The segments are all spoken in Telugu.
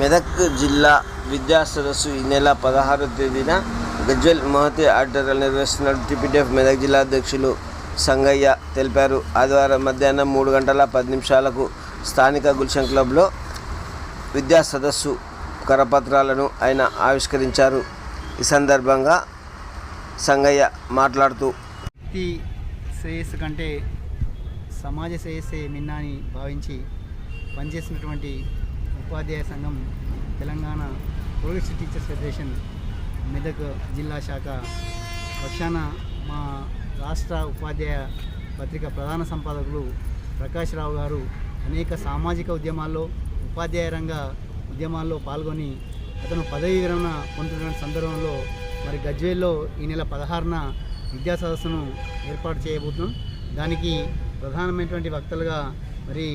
మెదక్ జిల్లా విద్యా సదస్సు ఈ నెల పదహారవ తేదీన గజ్వల్ మహతి ఆడిటోరియాలు నిర్వహిస్తున్న టీపీటీఎఫ్ మెదక్ జిల్లా అధ్యక్షులు సంగయ్య తెలిపారు. ఆదివారం మధ్యాహ్నం మూడు గంటల పది నిమిషాలకు స్థానిక గుల్షన్ క్లబ్లో విద్యా సదస్సు కరపత్రాలను ఆయన ఆవిష్కరించారు. ఈ సందర్భంగా సంగయ్య మాట్లాడుతూ వ్యక్తి శ్రేయస్సు కంటే సమాజ శ్రేయస్సే మిన్నా అని భావించి పనిచేసినటువంటి ఉపాధ్యాయ సంఘం Telangana progress teachers federation Medak జిల్లా శాఖ పక్షాన మా రాష్ట్ర ఉపాధ్యాయ పత్రిక ప్రధాన సంపాదకులు ప్రకాష్ రావు గారు అనేక సామాజిక ఉద్యమాల్లో ఉపాధ్యాయ రంగ ఉద్యమాల్లో పాల్గొని అతను పదవి విరమణ పొందుతున్న సందర్భంలో మరి గజ్వేల్లో ఈ నెల పదహారున విద్యా సదస్సును ఏర్పాటు చేయబోతున్నాం. దానికి ప్రధానమైనటువంటి వక్తలుగా మరి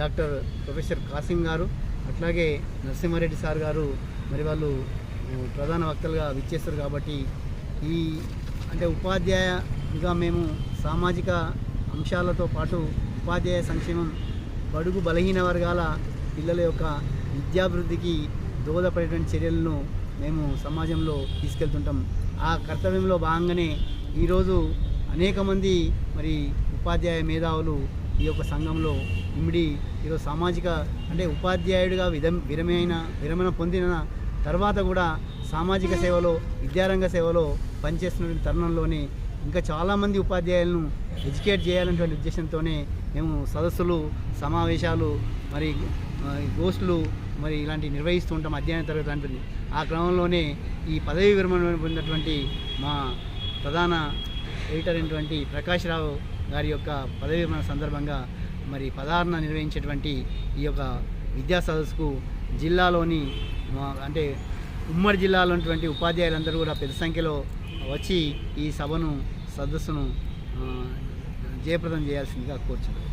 డాక్టర్ ప్రొఫెసర్ కాసిం గారు అట్లాగే నరసింహారెడ్డి సార్ గారు మరి వాళ్ళు ప్రధాన వక్తలుగా విచ్చేస్తారు కాబట్టి ఈ అంటే ఉపాధ్యాయగా మేము సామాజిక అంశాలతో పాటు ఉపాధ్యాయ సంక్షేమం బడుగు బలహీన వర్గాల పిల్లల యొక్క విద్యాభివృద్ధికి దోహదపడేటువంటి చర్యలను మేము సమాజంలో తీసుకెళ్తుంటాం. ఆ కర్తవ్యంలో భాగంగానే ఈరోజు అనేక మంది మరి ఉపాధ్యాయ మేధావులు ఈ యొక్క సంఘంలో ఇమిడి ఈరోజు సామాజిక అంటే ఉపాధ్యాయుడిగా విధం విరమైన విరమణ పొందిన తర్వాత కూడా సామాజిక సేవలో విద్యారంగ సేవలో పనిచేస్తున్న తరుణంలోనే ఇంకా చాలామంది ఉపాధ్యాయులను ఎడ్యుకేట్ చేయాలనేటువంటి ఉద్దేశంతోనే మేము సదస్సులు సమావేశాలు మరి గోష్ఠులు మరి ఇలాంటి నిర్వహిస్తూ ఉంటాం అధ్యయన తరగతి అంటుంది ఆ క్రమంలోనే ఈ పదవీ విరమణ పొందినటువంటి మా ప్రధాన ఎడిటర్ అయినటువంటి ప్రకాష్ రావు గారి యొక్క పదవీ విరమణ సందర్భంగా మరి పదహారున నిర్వహించేటువంటి ఈ యొక్క విద్యా సదస్సుకు జిల్లాలోని అంటే ఉమ్మడి జిల్లాలో ఉన్నటువంటి ఉపాధ్యాయులందరూ కూడా పెద్ద సంఖ్యలో వచ్చి ఈ సభను సదస్సును జయప్రదం చేయాల్సిందిగా కోరుచున్నాను.